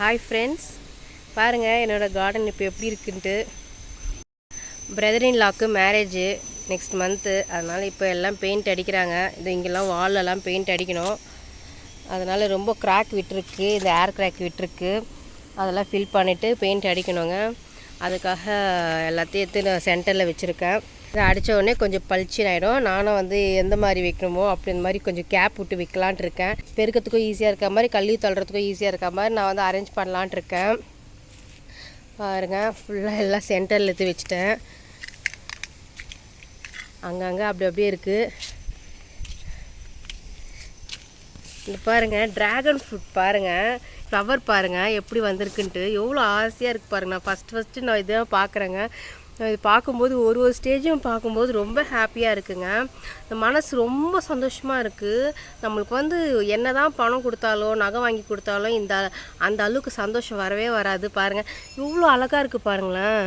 Hi friends பாருங்கள் என்னோடய garden இப்போ எப்படி இருக்குன்ட்டு. பிரதரின் லாக்கு மேரேஜு நெக்ஸ்ட் மந்த்து அதனால் இப்போ எல்லாம் பெயிண்ட் அடிக்கிறாங்க. இது இங்கெல்லாம் வால்லெல்லாம் பெயிண்ட் அடிக்கணும். அதனால் ரொம்ப கிராக் விட்டுருக்கு. இந்த ஏர் கிராக் விட்டுருக்கு. அதெல்லாம் ஃபில் பண்ணிவிட்டு பெயிண்ட் அடிக்கணுங்க. அதுக்காக எல்லாத்தையும் எடுத்து நான் சென்டரில் வச்சுருக்கேன். அடித்த உடனே கொஞ்சம் பளிச்சுன்னு ஆகிடும் நானும் வந்து எந்த மாதிரி வைக்கணுமோ அப்படி இந்த மாதிரி கொஞ்சம் கேப் விட்டு வைக்கலான்ட்டு இருக்கேன். பெருக்கிறதுக்கும் ஈஸியாக இருக்க மாதிரி கள்ளி தள்ளுறதுக்கும் ஈஸியாக இருக்க மாதிரி நான் வந்து அரேஞ்ச் பண்ணலான்ட்டு இருக்கேன். பாருங்க ஃபுல்லாக எல்லாம் சென்டரில் எடுத்து வச்சுட்டேன். அங்கங்கே அப்படி அப்படியே இருக்குது பாருங்கள் பாருங்க டிராகன் ஃப்ரூட் பாருங்கள் ஃப்ளவர் பாருங்கள் எப்படி வந்திருக்குன்ட்டு. எவ்வளோ ஆசையாக இருக்குது பாருங்க. நான் ஃபஸ்ட்டு ஃபஸ்ட்டு நான் இதை பார்க்குறேங்க இது பார்க்கும்போது ஒரு ஒரு ஸ்டேஜும் பார்க்கும்போது ரொம்ப ஹாப்பியாக இருக்குங்க. இந்த மனசு ரொம்ப சந்தோஷமாக இருக்குது நம்மளுக்கு வந்து என்ன தான் பணம் கொடுத்தாலோ நகை வாங்கி கொடுத்தாலும் இந்த அந்த அளவுக்கு சந்தோஷம் வரவே வராது. பாருங்கள் இவ்வளோ அழகாக இருக்குது பாருங்களேன்.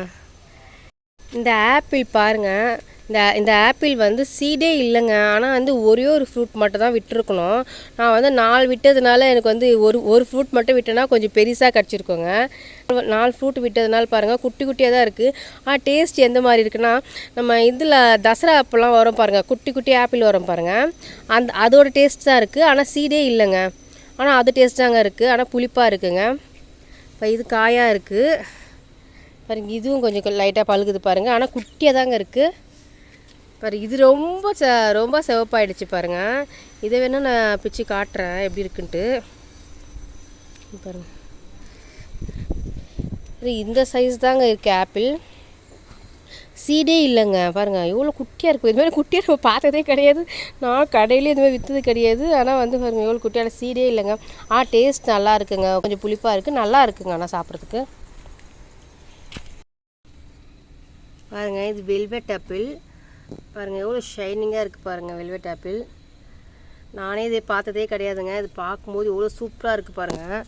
இந்த ஆப்பிள் பாருங்கள் இந்த இந்த ஆப்பிள் வந்து சீடே இல்லைங்க. ஆனால் வந்து ஒரே ஒரு ஃப்ரூட் மட்டும் தான் விட்டுருக்கணும். நான் வந்து நாலு விட்டதுனால எனக்கு வந்து ஒரு ஒரு ஃப்ரூட் மட்டும் விட்டேன்னா கொஞ்சம் பெருசாக கிடச்சிருக்கோங்க. நாலு ஃப்ரூட் விட்டதுனால பாருங்கள் குட்டி குட்டியாக தான் இருக்குது ஆனால் டேஸ்ட் எந்த மாதிரி இருக்குன்னா நம்ம இதில் தசரா ஆப்பிள்லாம் வரும் பாருங்கள் குட்டி குட்டி ஆப்பிள் வரும் பாருங்கள் அந்த அதோட டேஸ்ட் தான் இருக்குது ஆனால் சீடே இல்லைங்க. ஆனால் அது டேஸ்ட் தாங்க இருக்குது ஆனால் புளிப்பாக இருக்குங்க. இப்போ இது காயாக இருக்குது பாருங்கள் இதுவும் கொஞ்சம் லைட்டாக பழுகுது பாருங்கள் ஆனால் குட்டியாக தாங்க இருக்குது பாரு இது ரொம்ப ச ரொம்ப சிவப்பாயிடுச்சு பாருங்கள் இதை வேணால் நான் பிச்சு காட்டுறேன் எப்படி இருக்குன்ட்டு. பாருங்கள் இந்த சைஸ் தாங்க இருக்குது ஆப்பிள் சீடே இல்லைங்க பாருங்கள் எவ்வளோ குட்டியாக இருக்குது இதுமாதிரி குட்டியாக நம்ம பார்த்ததே கிடையாது. நான் கடையிலே இதுமாதிரி விற்றது கிடையாது. ஆனால் வந்து பாருங்கள் எவ்வளோ குட்டியான சீடே இல்லைங்க. ஆ டேஸ்ட் நல்லா இருக்குங்க. கொஞ்சம் புளிப்பாக இருக்குது நல்லா இருக்குங்க ஆனால் சாப்பிட்றதுக்கு. பாருங்கள் இது வெல்வெட் ஆப்பிள் பாருங்கள் எவ்வளோ ஷைனிங்காக இருக்குது பாருங்கள் வெல்வெட் ஆப்பிள் நானே இதை பார்த்ததே கிடையாதுங்க. இது பார்க்கும்போது எவ்வளோ சூப்பராக இருக்குது பாருங்கள்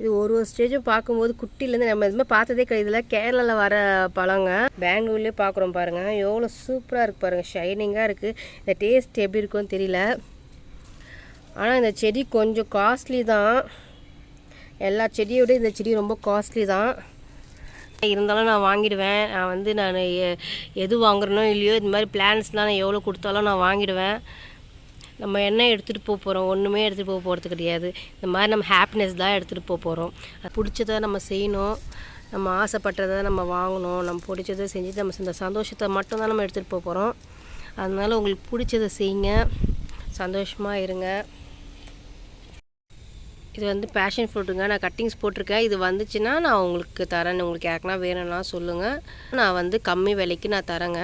இது ஒரு ஒரு ஸ்டேஜும் பார்க்கும்போது குட்டிலேருந்து நம்ம எதுவுமே பார்த்ததே கிடையாது. இதில் கேரளாவில் வர பழங்க. பெங்களூர்லேயே பார்க்குறோம் பாருங்கள் எவ்வளோ சூப்பராக இருக்குது பாருங்கள் ஷைனிங்காக இருக்குது இந்த டேஸ்ட் எப்படி இருக்குன்னு தெரியல. ஆனால் இந்த செடி கொஞ்சம் காஸ்ட்லி தான். எல்லா செடியை இந்த செடி ரொம்ப காஸ்ட்லி தான். இருந்தாலும் நான் வாங்கிடுவேன். நான் வந்து நான் எ- எது வாங்குறேனோ இல்லையோ இது மாதிரி பிளான்ஸ்லாம் நான் எவ்வளோ கொடுத்தாலும் நான் வாங்கிடுவேன். நம்ம என்ன எடுத்துகிட்டு போக போகிறோம் ஒன்றுமே எடுத்துகிட்டு போக போகிறது கிடையாது. இந்த மாதிரி நம்ம ஹாப்பினஸ் தான் எடுத்துகிட்டு போக போகிறோம் பிடிச்சதை நம்ம செய்யணும். நம்ம ஆசைப்பட்டதை நம்ம வாங்கணும். நம்ம பிடிச்சதை செஞ்சு நம்ம இந்த சந்தோஷத்தை மட்டும்தான் நம்ம எடுத்துகிட்டு போக போகிறோம் அதனால் உங்களுக்கு பிடிச்சதை செய்யுங்க. சந்தோஷமாக இருங்க. இது வந்து பேஷன் ஃப்ரூட்டுங்க நான் கட்டிங்ஸ் போட்டிருக்கேன். இது வந்துச்சுன்னா நான் உங்களுக்கு தரேன். உங்களுக்கு யாருக்குனா வேணும்னா சொல்லுங்கள் நான் வந்து கம்மி விலைக்கு நான் தரேங்க.